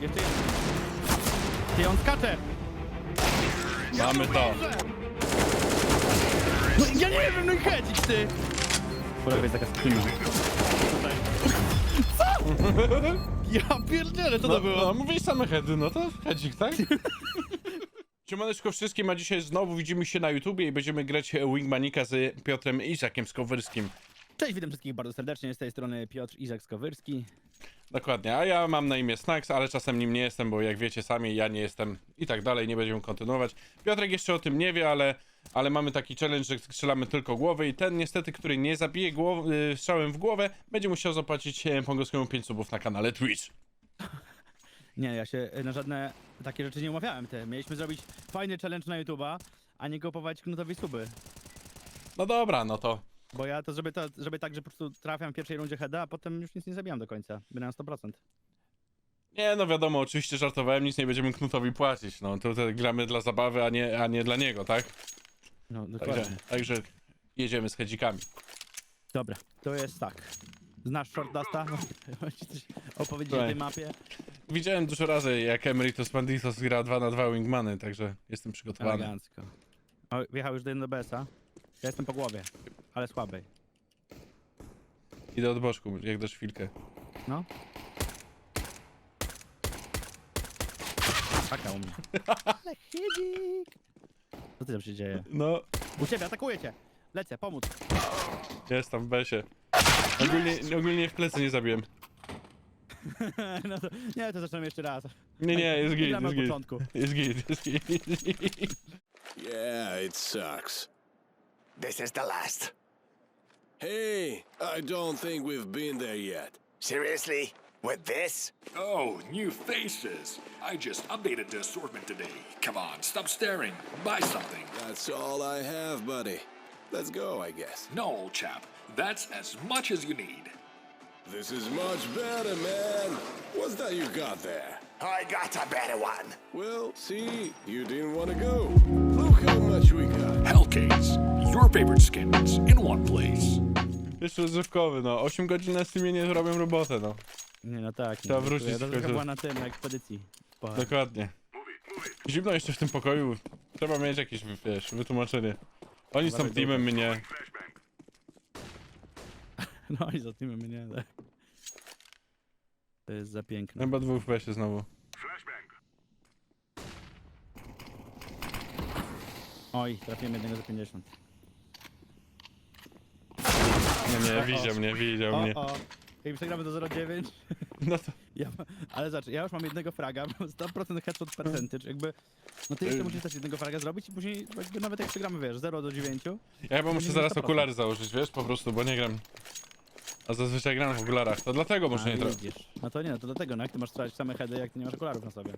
Jeszcze jeden. Ty, on skacze! Mamy to. No ja nie wiem, no i hedzik, ty! Lewej jest taka skrzynia. Co? Ja pierdzielę, co to No, było? no mówisz same heady, no to hedzik, tak? Siemaneczko wszystkim, a dzisiaj znowu widzimy się na YouTubie i będziemy grać Wingmanika z Piotrem Izakiem Skowyrskim. Cześć, witam wszystkich bardzo serdecznie, z tej strony Piotr Izak Skowyrski. Dokładnie, a ja mam na imię Snacks, ale czasem nim nie jestem, bo jak wiecie sami, ja nie jestem i tak dalej, nie będziemy kontynuować. Piotrek jeszcze o tym nie wie, ale, ale mamy taki challenge, że strzelamy tylko głowy i ten niestety, który nie zabije głow, y, strzałem w głowę, będzie musiał zapłacić e, Pongowskiemu 5 subów na kanale Twitch. Nie, ja się na żadne takie rzeczy nie umawiałem, ty. Mieliśmy zrobić fajny challenge na YouTube'a, a nie kupować knutowi suby. No dobra, no to Bo ja to zrobię, to zrobię tak, że po prostu trafiam w pierwszej rundzie heada, a potem już nic nie zabijam do końca. Będę na 100%. Nie, no wiadomo, oczywiście żartowałem, nic nie będziemy Knutowi płacić. No, to, to gramy dla zabawy, a nie, a nie dla niego, tak? No, dokładnie. Także, także jedziemy z hedzikami. Dobra, to jest tak. Znasz Short Dusta? Możesz coś opowiedzieć o Słuchaj. tej mapie? Widziałem dużo razy, jak Emeritus Banditos gra 2 na 2 Wingmany, także jestem przygotowany. Elegancko. O, wjechał już do BS-a. Ja jestem po głowie, ale słabej. Idę od boczku, jak dasz chwilkę. No. Taka u mnie. Ale chydzik! Co ty tam się dzieje? No, U ciebie, atakuję cię! Lecę, pomóc. jest tam w besie. Ogólnie, ogólnie w plecy nie zabiłem. no to, nie, to zaczynamy jeszcze raz. Nie, nie, jest git, Gramy jest od git. początku. Jest git, jest git. Yeah, it sucks. This is the last. Hey, I don't think we've been there yet. Seriously? With this? Oh, new faces. I just updated the assortment today. Come on, stop staring. Buy something. That's all I have, buddy. Let's go, I guess. No, old chap. That's as much as you need. This is much better, man. What's that you got there? I got a better one. Well, see, you didn't want to go. Look how much we got. Hellcase. Your favorite skins in one place. Jeszcze rozrywkowy, no. 8 godzin na Steamie nie robią robotę, no. Nie, no tak. Trzeba nie, wrócić To w końcu. trochę była na tym, na ekspedycji. Dokładnie. Zimno jeszcze w tym pokoju. Trzeba mieć jakieś, wiesz, wytłumaczenie. Oni są Dawaj, teamem, my nie. No i za tym mnie, tak. To jest za piękne. Chyba dwóch w besie znowu. Oj, trafiłem jednego za 50. No nie, widział mnie, widział O, mnie. o. Jak przegramy do 0,9. No to... Ja, ma- ale zobacz, ja już mam jednego fraga, mam 100% headshot percentage, jakby... No ty jeszcze musisz też jednego fraga zrobić i później jakby nawet jak przegramy, wiesz, 0 do 9, Ja chyba muszę nie zaraz 100%. okulary założyć, wiesz, po prostu, bo nie gram. A zazwyczaj gram w okularach, to dlatego muszę nie trafić. widzisz. No to nie, no to dlatego, no jak ty masz strzelać w same heady, jak ty nie masz okularów na sobie.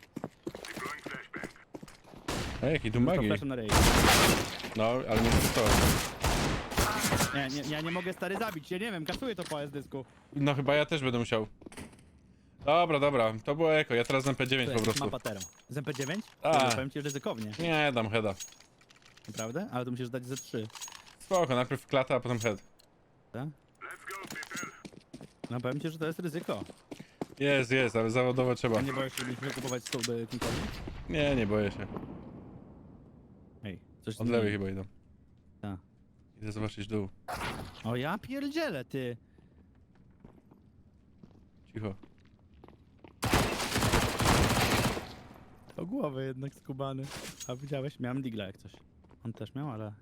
A jaki dumbagi? na ryj. No, ale nie to. Nie, nie, ja nie mogę stary zabić, ja nie wiem, kasuję to po S-dysku. No chyba ja też będę musiał. Dobra, dobra, to było eko, ja teraz MP9 po prostu. Mapa tero. Z MP9? A. Powiem ci ryzykownie, Nie, dam heada. naprawdę? Ale to musisz dać Z3, Spoko, najpierw klata, a potem head. tak? No powiem ci, że to jest ryzyko. Jest, jest, ale zawodowo trzeba. A nie boisz się wykupować stówby Kingowi? Nie, nie boję się. Ej, coś Od lewej chyba idą. Tak. Idę zobaczyć dół. O ja pierdzielę, ty! Cicho. O głowę jednak skubany. A widziałeś? Miałem digla jak coś. On też miał, ale...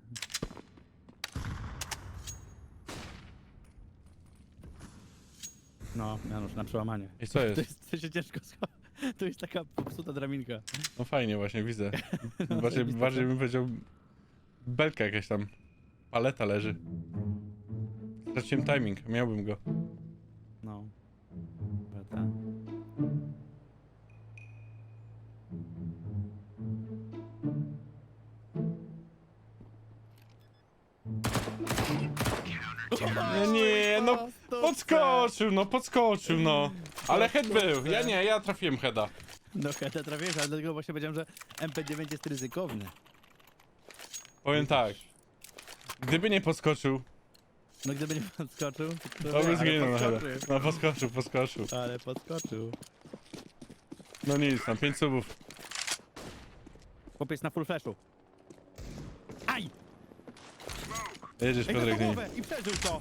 No, Janusz, na przełamanie. I co To, jest? jest, to się ciężko scho- To jest taka popsuta drabinka. No fajnie właśnie, widzę. No, Bardziej, bardziej bym powiedział... Belka jakaś tam. Paleta leży. Straciłem timing, miałbym go. No. Chyba tak. No nie, no podskoczył, no podskoczył, no. Ale head był, ja nie, ja trafiłem heada. No chętnie trafiłeś, ale dlatego właśnie powiedziałem, że MP9 jest ryzykowny. Powiem tak. Gdyby nie podskoczył, No gdyby nie podskoczył, to, to by zginął na heada. podskoczył. No podskoczył, podskoczył. Ale podskoczył. No nic, tam 5 subów. Chłopiec na full flashu. Aj! Jedziesz Ej, na Piotrek, nie. głowę i przeżył to!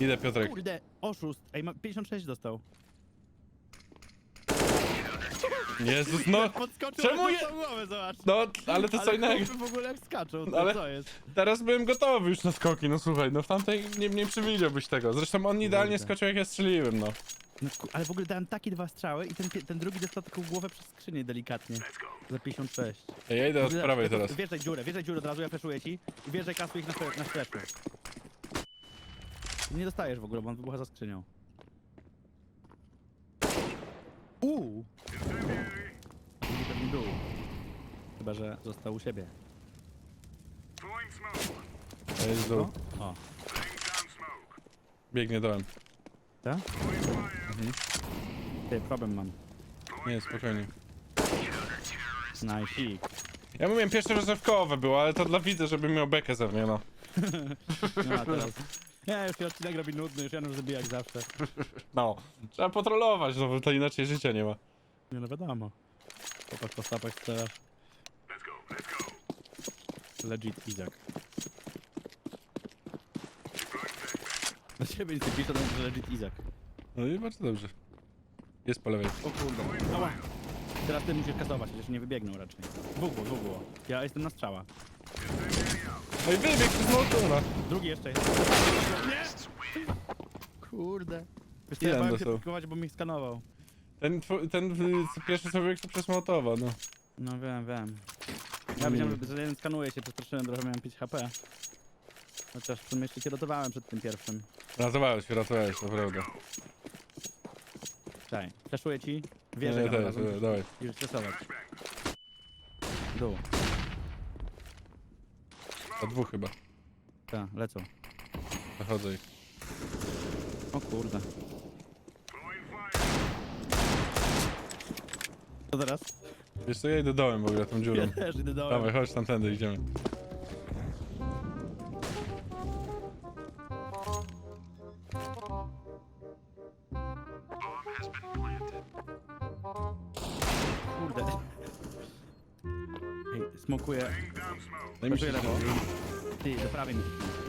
Idę Piotrek. Kurde, oszust. Ej, ma 56 dostał. Jezus, no. Podskoczył Czemu na je- głowę, zobacz. No, ale to co innego. chłopy w ogóle jak skaczą, to Ale- co jest? Teraz byłem gotowy już na skoki, no słuchaj, no w tamtej nie, nie przewidziałbyś tego. Zresztą on idealnie Kurde. skoczył jak ja strzeliłem, no. No, ku- ale w ogóle dałem takie dwa strzały i ten, pie- ten drugi dostał taką głowę przez skrzynię delikatnie. Za 56. Ej, Ja idę od prawej teraz. Wjeżdżaj dziurę, wjeżdżaj dziurę od razu, ja flashuję ci. I wjeżdżaj kasuj ich na, stre- na strefę. Nie dostajesz w ogóle, bo on wybucha za skrzynią. Uuu! Drugi pewnie był. Chyba, że został u siebie. To jest dół. O, Biegnie dołem. tak? Ty, problem mam. Nie, spokojnie. Najsik. Ja mówiłem pierwsze rozrywkowe było, ale to dla widza, żeby miał bekę ze mnie, no. No, a teraz... Nie, już się odcinek robi nudny, już Janusz zabija jak zawsze. No. Trzeba potrolować, no bo to inaczej życia nie ma. Nie no wiadomo. Chłopak po stopach strzelasz. Legit Izak. Na ciebie nic nie pisze, to będzie legit Izak. No i bardzo dobrze. Jest po lewej. O kurde. Ała. Teraz ty musisz kasować, chociaż nie wybiegną raczej. Dwóch było, dwóch było. Ja jestem na strzała. No i wybieg przez Molotona. Drugi jeszcze jest. Kurde. Wiesz co, Ile ja on bałem się dostał? pikować, bo mnie skanował. Ten, tw- ten y, pierwszy sobie to przez Mołotowa, no. No wiem, wiem. Ja wiedziałem, że jeden skanuje się, przestraszyłem trochę, miałem 5 HP. Chociaż w sumie jeszcze się ratowałem przed tym pierwszym. Ratowałeś się, ratowałeś, naprawdę. Czekaj, flaszuję ci. Wierzę, nie, też, dawaj. Już stresować. Dół. A dwóch chyba. Tak, lecą. Zachodzę ich. O kurde. Co teraz? Wiesz co, ja idę dołem w ogóle tą dziurą. Ja też idę dołem. Dawaj, chodź tamtędy, idziemy. Kurde. Ej, smokuję. Daj mi się lewo. Ty, do prawej mi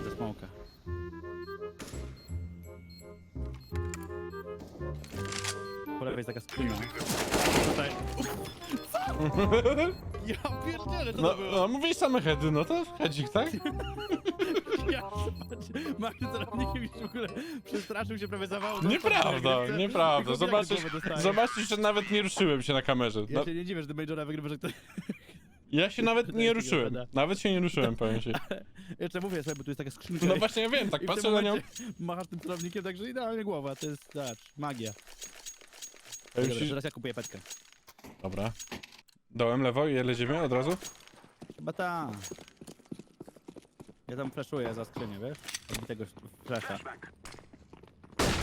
do smoka. Po lewej jest taka skrzynia. Tutaj. Ja pierdzielę, co No, to było? no mówisz same heady, no to hedzik, tak? Ja, patrz, Marcin celownikiem już w ogóle przestraszył się, prawie zawał. Nieprawda, nieprawda. Zobaczysz, zobaczysz, że nawet nie ruszyłem się na kamerze. Ja No, się nie dziwię, że do Majora wygrywa, że ktoś... ja się nawet nie ruszyłem. Nawet się nie ruszyłem, powiem ci. Jeszcze mówię sobie, bo tu jest taka skrzynka. No właśnie, ja wiem, tak I w patrzę na nią. momencie Machasz tym celownikiem, także idealnie głowa, to jest, zobacz, magia. Ja Dobra, już- teraz ja kupuję petkę. Dobra. Dołem, lewo i lecimy od razu? Chyba ta. Ja tam flashuję za skrzynię, wiesz? Odbitego flasha.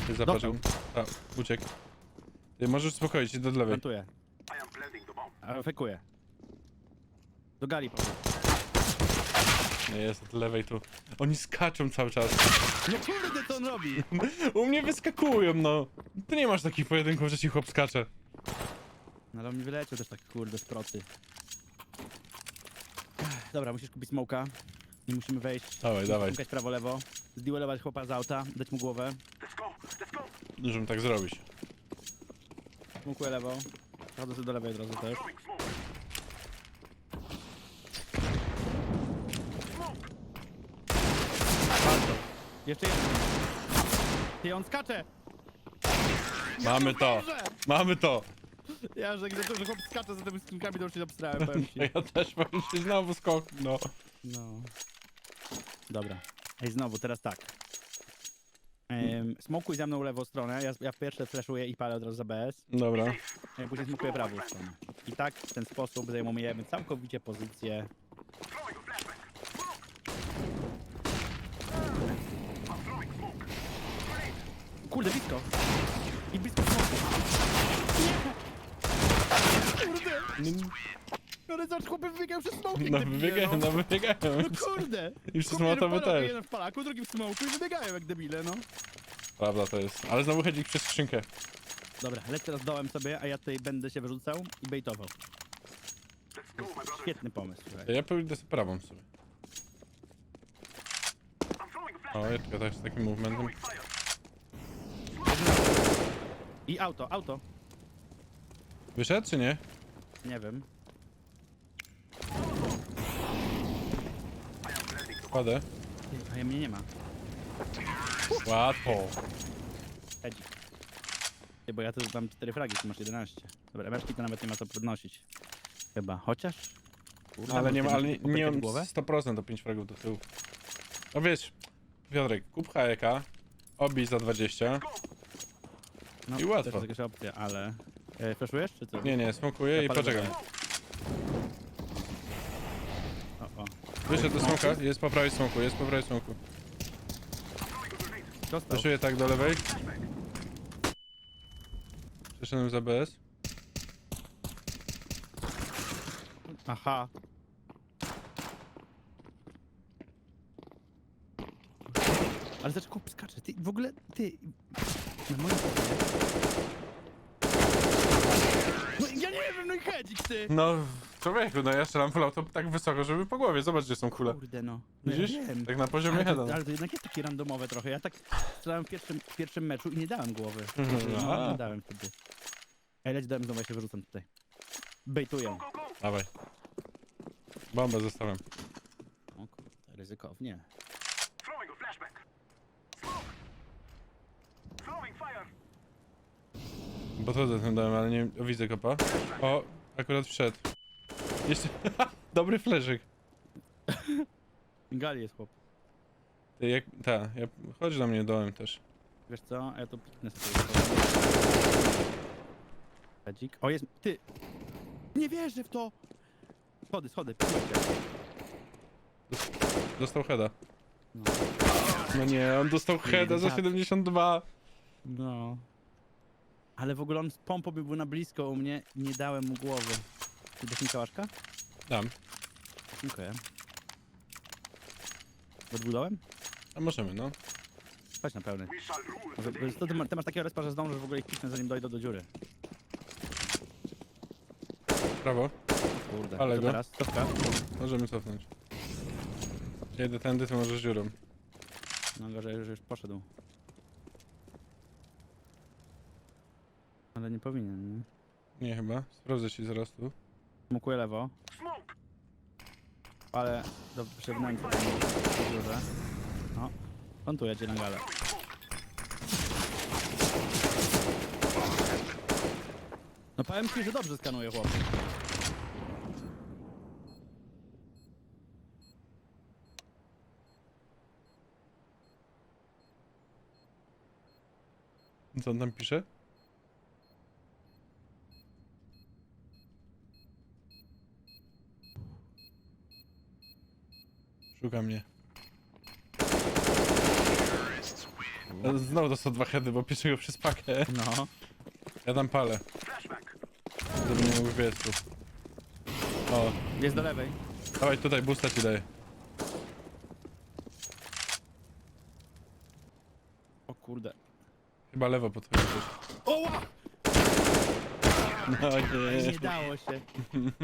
Ty zapatrzył. A, uciekł. Ty możesz uspokoić się do lewej. Plantuję. A fekuję. Do gali powiem. Nie jest od lewej tu. Oni skaczą cały czas. No kurde, co on robi? U mnie wyskakują, no. Ty nie masz takich pojedynków, że ci chłop skacze. No ale on mi wyleciał też tak kurde z procy. Ech, Dobra, musisz kupić smoka. I musimy wejść. Dawaj, dawaj. Smokać prawo, lewo. Zduelować chłopa z auta, dać mu głowę. Możemy tak zrobić. Smokuję lewo. Chodzę sobie do lewej od razu też. Bardzo. Jeszcze jeden. Ty, on skacze! Mamy to. Boże! Mamy to. Ja, że gdy to, że chłop skacze za tymi skinkami, to już się obstrałem, powiem ci. Ja też powiem ci znowu skok, no. No. Dobra. Ej, znowu, teraz tak. Um, smokuj za mną lewą stronę, ja, ja pierwsze flashuję i palę od razu za BS. Dobra. Ja później smokuję prawą stronę. I tak w ten sposób zajmujemy całkowicie pozycję. Kurde, blisko! I blisko smoku. Kurde! Ale zobacz, chłopy wybiegają przez smoki, No debile, wybiegają, no. no wybiegają. No kurde! I przez Chłopie, też. Jeden w palaku, drugi w smoku i wybiegają jak debile, no. Prawda to jest. Ale znowu hedzik przez skrzynkę. Dobra, leć teraz dołem sobie, a ja tutaj będę się wyrzucał i bejtował. Świetny pomysł, słuchaj. Ja pójdę z prawą sobie. O, jeszcze tak z takim movementem. I auto, auto. Wyszedł czy nie? Nie wiem. Kładę. Ty, A mnie nie ma. Łatwo. Edzik. Ty, bo ja tu mam 4 fragi, ty masz 11. Dobra, meszki to nawet nie ma co podnosić. Chyba, chociaż? Kurde, Ale nie ma, ale nie, mam w głowę? 100% do 5 fragów do tyłu. No wiesz, Piotrek, kup HEK, obij za 20. No, i łatwo. Też jest jakaś opcja, ale... E, flashujesz, czy co? Nie, nie, smokuję i palę poczekam. O, o. Wyszedł do smoka, jest po prawej smoku, jest po prawej smoku. Dostał. Wyszuję tak do lewej. Przeszedłem za BS. Aha. Ale zobacz, kup skacze. Ty w ogóle, ty... Na moim poziomie... No no i hedzik, ty! No, człowieku, no ja strzelam full auto tak wysoko, żeby po głowie. Zobacz, gdzie są kule. Kurde no. no Widzisz? Ja wiem. Tak na poziomie ale, to, ale to jednak jest takie randomowe trochę. Ja tak strzelałem w pierwszym, w pierwszym meczu i nie dałem głowy. Mhm, No, a. nie dałem wtedy. Ej, leć dałem znowu, ja się wyrzucam tutaj. Bejtują. Dawaj. Bombę zostawiam. O kurde, ryzykownie. Podchodzę tym dałem, ale nie o, widzę kopa. O, akurat wszedł. Jeszcze... Dobry fleszyk. Gali jest chłop. Ty, jak... Ta, ja... chodź do mnie dołem też. Wiesz co? Ja tu piknę sobie. Hedzik. O, jest... Ty! Nie wierzę w to! Schody, schody, pikujcie. Dostał heada. No. No nie, on dostał heada za tak. 72. No. Ale w ogóle on z pompą by był na blisko u mnie i nie dałem mu głowy. Ty dasz mi kałaszka? Dam. Dziękuję. Odbudowałem? A możemy, no. Chodź na pełny. Może, bo to ty, ma- ty masz takiego respa, że zdążysz w ogóle ich piknę zanim dojdę do dziury. Prawo. Kurde. Ale to go. teraz? Stopka. Możemy cofnąć. Jedę tędy, to możesz dziurą. No gorzej, już, już poszedł. Ale nie powinien, nie? Nie chyba. Sprawdzę ci zaraz tu. Smukuję lewo. Ale do w dziurze. No. On tu jedzie na galę. No powiem ci, że dobrze skanuje chłop. Co on tam pisze? Szuka mnie. Znowu dostał dwa heady, bo pierwszego przez pakę. No. Ja tam palę. Żeby nie mógł biec tu. O, Jest do lewej. dawaj tutaj, boosta ci daję. O kurde. Chyba lewo podchodzi też. Oła! No Nie nie. dało się.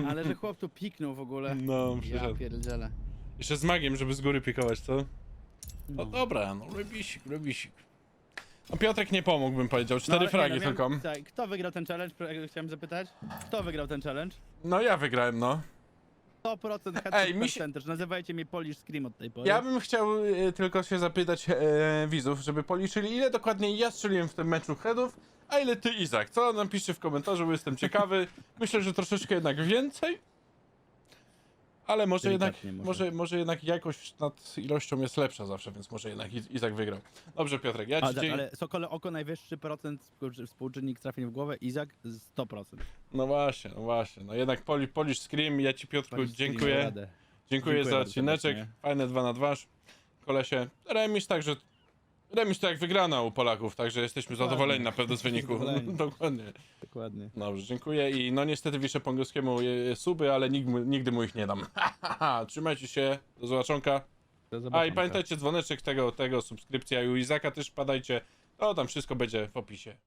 Ale że chłop tu piknął w ogóle. No, Ja pierdzielę. Jeszcze z magiem, żeby z góry pikować, co? No No. dobra, no rebisik, rebisik. No Piotrek nie pomógł, bym powiedział. Cztery ale fragi nie, no wiem, tylko. tak, Kto wygrał ten challenge? Pro- Chciałem zapytać. Kto wygrał ten challenge? No ja wygrałem, no. 100% headshot Ej, mi się- percentage. Nazywajcie mnie Polish Scream od tej pory. Ja bym chciał e, tylko się zapytać e, widzów, żeby policzyli, ile dokładnie ja strzeliłem w tym meczu headów, a ile ty, Izak. Co napiszcie w komentarzu, bo jestem ciekawy. Myślę, że troszeczkę jednak więcej. Ale może jednak, Delikatnie może. może, jednak jakość nad ilością jest lepsza zawsze, więc może jednak Iz- Izak wygrał. Dobrze, Piotrek, ja A, ci tak, dzie- ale Sokole Oko najwyższy procent współ- współczynnik trafień w głowę, Izak 100%. No właśnie, no właśnie. No jednak Poli, Polish Scream, ja ci Piotrku Polish dziękuję. Dziękuję, Dziękuję za odcineczek. Fajne 2 na 2. Kolesie. Remis także. Remis to jak wygrana u Polaków, także jesteśmy zadowoleni na pewno z wyniku. Zadowoleni. Dokładnie. Dokładnie. Dobrze, dziękuję i no niestety wiszę Pongowskiemu e, suby, ale nigdy, mu- nigdy mu ich nie dam. Trzymajcie się, do zobaczonka. Do A i pamiętajcie dzwoneczek tego, tego subskrypcja i u Izaka też padajcie. To tam wszystko będzie w opisie.